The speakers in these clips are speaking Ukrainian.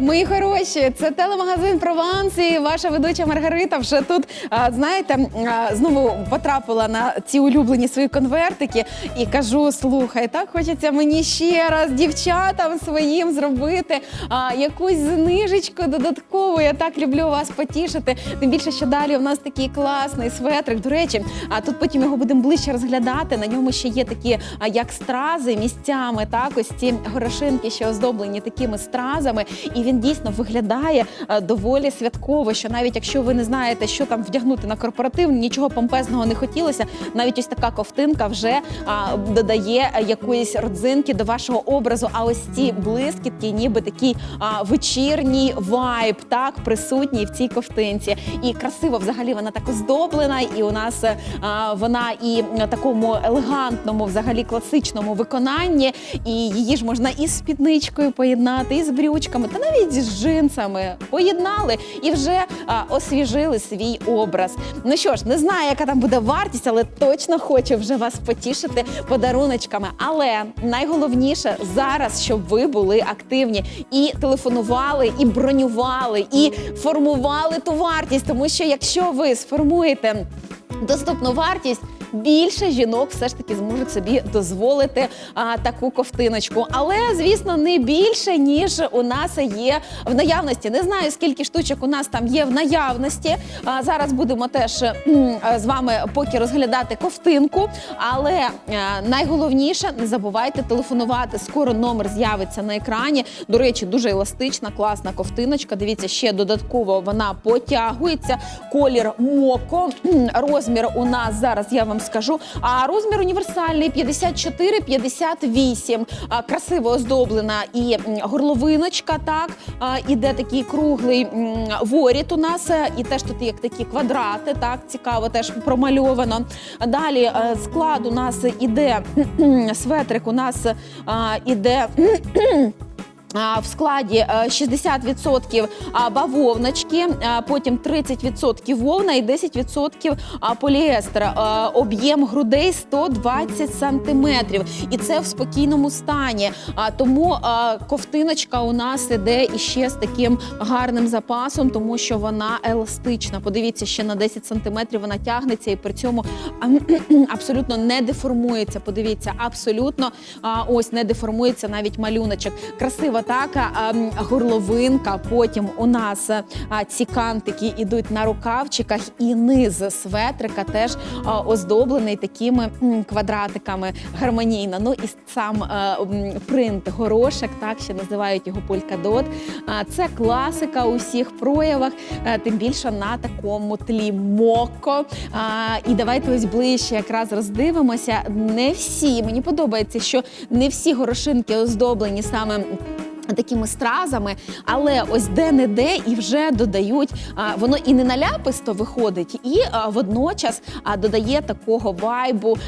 Мої хороші, це телемагазин Прованс і ваша ведуча Маргарита вже тут, знаєте, знову потрапила на ці улюблені свої конвертики і кажу: слухай, так хочеться мені ще раз дівчатам своїм зробити а, якусь знижечку додаткову. Я так люблю вас потішити. Тим більше, що далі у нас такий класний светрик. До речі, а тут потім його будемо ближче розглядати. На ньому ще є такі, а, як стрази місцями. Так, ось ці горошинки ще оздоблені такими стразами, і він дійсно виглядає е, доволі святково. Що навіть якщо ви не знаєте, що там вдягнути на корпоратив, нічого помпезного не хотілося. Навіть ось така ковтинка вже а, додає е, якоїсь родзинки до вашого образу. А ось ці блискітки, ніби такий а, вечірній вайб, так присутній в цій ковтинці. І красиво взагалі вона так оздоблена, і у нас е, а, вона і такому елегантному, взагалі класичному виконанні. І її ж можна і з спідничкою поєднати, і з брючками, та навіть з джинсами поєднали і вже а, освіжили свій образ. Ну що ж, не знаю, яка там буде вартість, але точно хочу вже вас потішити подаруночками. Але найголовніше зараз, щоб ви були активні і телефонували, і бронювали, і формували ту вартість, тому що якщо ви сформуєте доступну вартість. Більше жінок все ж таки зможуть собі дозволити а, таку ковтиночку, але звісно не більше ніж у нас є в наявності. Не знаю скільки штучок у нас там є в наявності. А, зараз будемо теж з вами поки розглядати ковтинку. Але а, найголовніше не забувайте телефонувати. Скоро номер з'явиться на екрані. До речі, дуже еластична, класна ковтиночка. Дивіться, ще додатково вона потягується. Колір моко. Розмір у нас зараз я вам скажу. А розмір універсальний 54-58. А, Красиво оздоблена і горловиночка. Так іде такий круглий воріт у нас, е, і теж тут є такі квадрати. Так цікаво, теж промальовано. Далі е, склад у нас іде светрик. У нас а, іде. В складі е, 60% а, бавовночки, потім 30% вовна і 10% а, поліестер. Е, Об'єм грудей 120 сантиметрів. І це в спокійному стані. Тому ковтиночка у нас іде іще з таким гарним запасом, тому що вона еластична. Подивіться, ще на 10 сантиметрів вона тягнеться і при цьому абсолютно не деформується. Подивіться, абсолютно ось не деформується навіть малюночок. Красива така а, горловинка. Потім у нас а, ці кантики ідуть на рукавчиках, і низ светрика теж оздоблений такими квадратиками гармонійно. Ну і сам м, принт горошек, так ще називають його полькадот. Це класика у всіх проявах, е, тим більше на такому тлі моко. І давайте ось ближче якраз роздивимося. Не всі мені подобається, що не всі горошинки оздоблені саме. Такими стразами, але ось де-не-де і вже додають, воно і не наляписто виходить, і водночас додає такого вайбу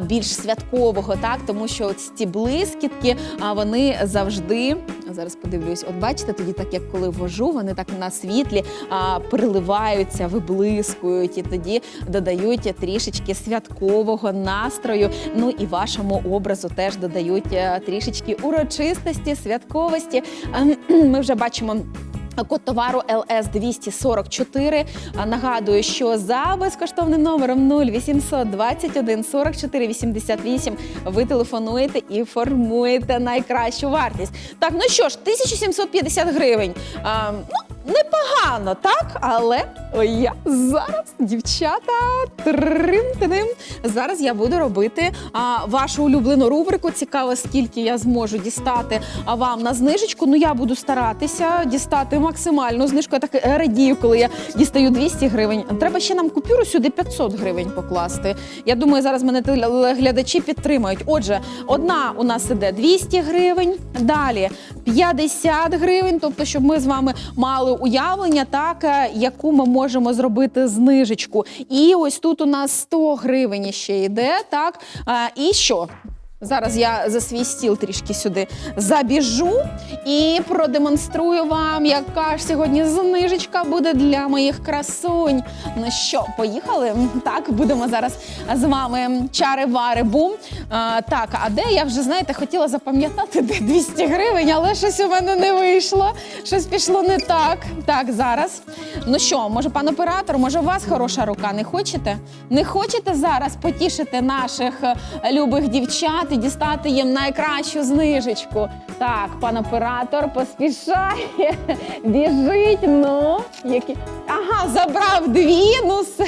більш святкового, так тому що ось ці блискітки, а вони завжди зараз подивлюсь. От бачите, тоді, так як коли вожу, вони так на світлі а, переливаються, виблискують, і тоді додають трішечки святкового настрою. Ну і вашому образу теж додають е, трішечки урочистості, святковості. Ем, Ми вже бачимо. Код товару ЛС 244. А, Нагадую, що за безкоштовним номером 0800 21 44 88 ви телефонуєте і формуєте найкращу вартість. Так, ну що ж, 1750 гривень. А, ну, непогано, так? Але ой, я зараз, дівчата, трим-тидим. Зараз я буду робити а, вашу улюблену рубрику. Цікаво, скільки я зможу дістати а, вам на знижечку. Ну, я буду старатися дістати максимальну знижку. Я так радію, коли я дістаю 200 гривень. Треба ще нам купюру сюди 500 гривень покласти. Я думаю, зараз мене глядачі підтримають. Отже, одна у нас іде 200 гривень, далі 50 гривень. Тобто, щоб ми з вами мали уявлення, так е, яку ми можемо зробити знижечку. І ось тут у нас 100 гривень ще йде. Так, і що? Зараз я за свій стіл трішки сюди забіжу і продемонструю вам, яка ж сьогодні знижечка буде для моїх красунь. Ну що, поїхали? Так, будемо зараз з вами чари-вари бум. А, так, а де я вже знаєте, хотіла запам'ятати, де 200 гривень, але щось у мене не вийшло. Щось пішло не так. Так, зараз. Ну що, може, пан оператор, може, у вас хороша рука? Не хочете? Не хочете зараз потішити наших е, любих дівчат і дістати їм найкращу знижечку? Так, пан оператор поспішає, біжить. Ну, які. Ага, забрав дві. Ну все.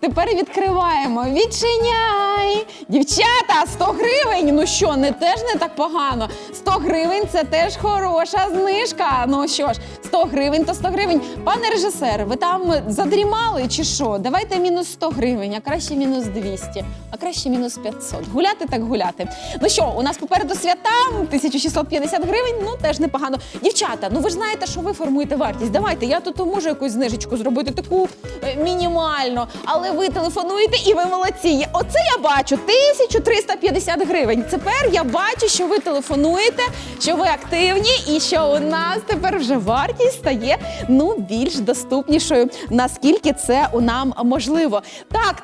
Тепер відкриваємо. Відчиняй! Дівчата, 100 гривень. Ну що, не теж не так погано. 100 гривень це теж хороша знижка. Ну що ж, 100 гривень то 100 гривень. Пане режисер, ви там задрімали чи що? Давайте мінус 100 гривень, а краще мінус 200, а краще мінус 500. Гуляти так гуляти. Ну що, у нас попереду свята 1650 гривень. Ну теж непогано. Дівчата, ну ви ж знаєте, що ви формуєте вартість. Давайте, я тут можу якусь знижечку зробити, таку е, мінімальну. Але ви телефонуєте і ви молодці. Оце я бачу 1350 гривень. Тепер я бачу, що ви телефонуєте, що ви активні, і що у нас тепер вже вартість стає ну більш доступнішою. Наскільки це у нам можливо? Так,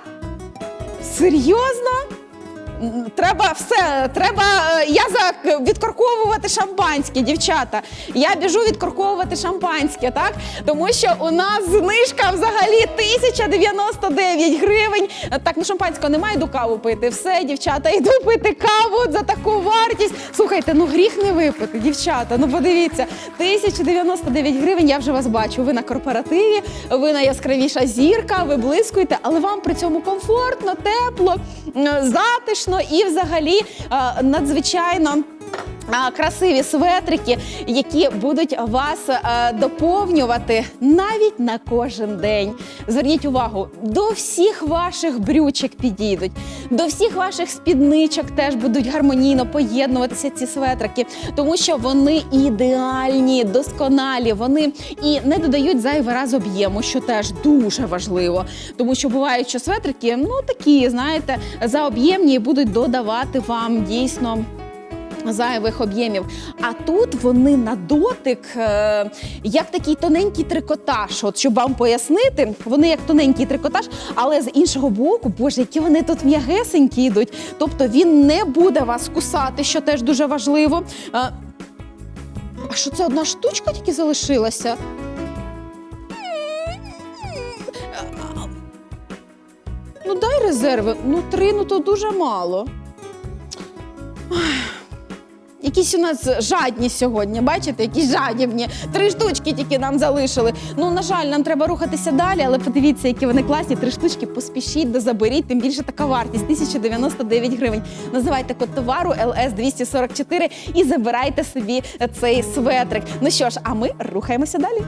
серйозно? Треба все, треба. е, Я за відкорковувати шампанське, дівчата. Я біжу відкорковувати шампанське, так? Тому що у нас знижка взагалі 1099 гривень. Так, ну шампанського немає, йду каву пити. Все, дівчата, йду пити каву за таку вартість. Слухайте, ну гріх не випити, дівчата. Ну подивіться, 1099 гривень. Я вже вас бачу. Ви на корпоративі, ви найяскравіша зірка, ви блискуєте, але вам при цьому комфортно, тепло, м, затишно і взагалі е, надзвичайно. Красиві светрики, які будуть вас е, доповнювати навіть на кожен день. Зверніть увагу, до всіх ваших брючок підійдуть, до всіх ваших спідничок теж будуть гармонійно поєднуватися ці светрики, тому що вони ідеальні, досконалі. Вони і не додають зайвий раз об'єму, що теж дуже важливо. Тому що бувають, що светрики, ну такі, знаєте, заоб'ємні і будуть додавати вам дійсно зайвих об'ємів. А тут вони на дотик, е, як такий тоненький трикотаж. От щоб вам пояснити, вони як тоненький трикотаж, але з іншого боку, боже, які вони тут м'ягесенькі йдуть. Тобто він не буде вас кусати, що теж дуже важливо. Е, А що це одна штучка тільки залишилася? Ну дай резерви. Ну три, ну то дуже мало. Якісь у нас жадні сьогодні, бачите, якісь жадібні. Три штучки тільки нам залишили. Ну, на жаль, нам треба рухатися далі, але подивіться, які вони класні. Три штучки поспішіть, дозаберіть, тим більше така вартість 1099 гривень. Називайте код товару LS 244 і забирайте собі цей светрик. Ну що ж, а ми рухаємося далі.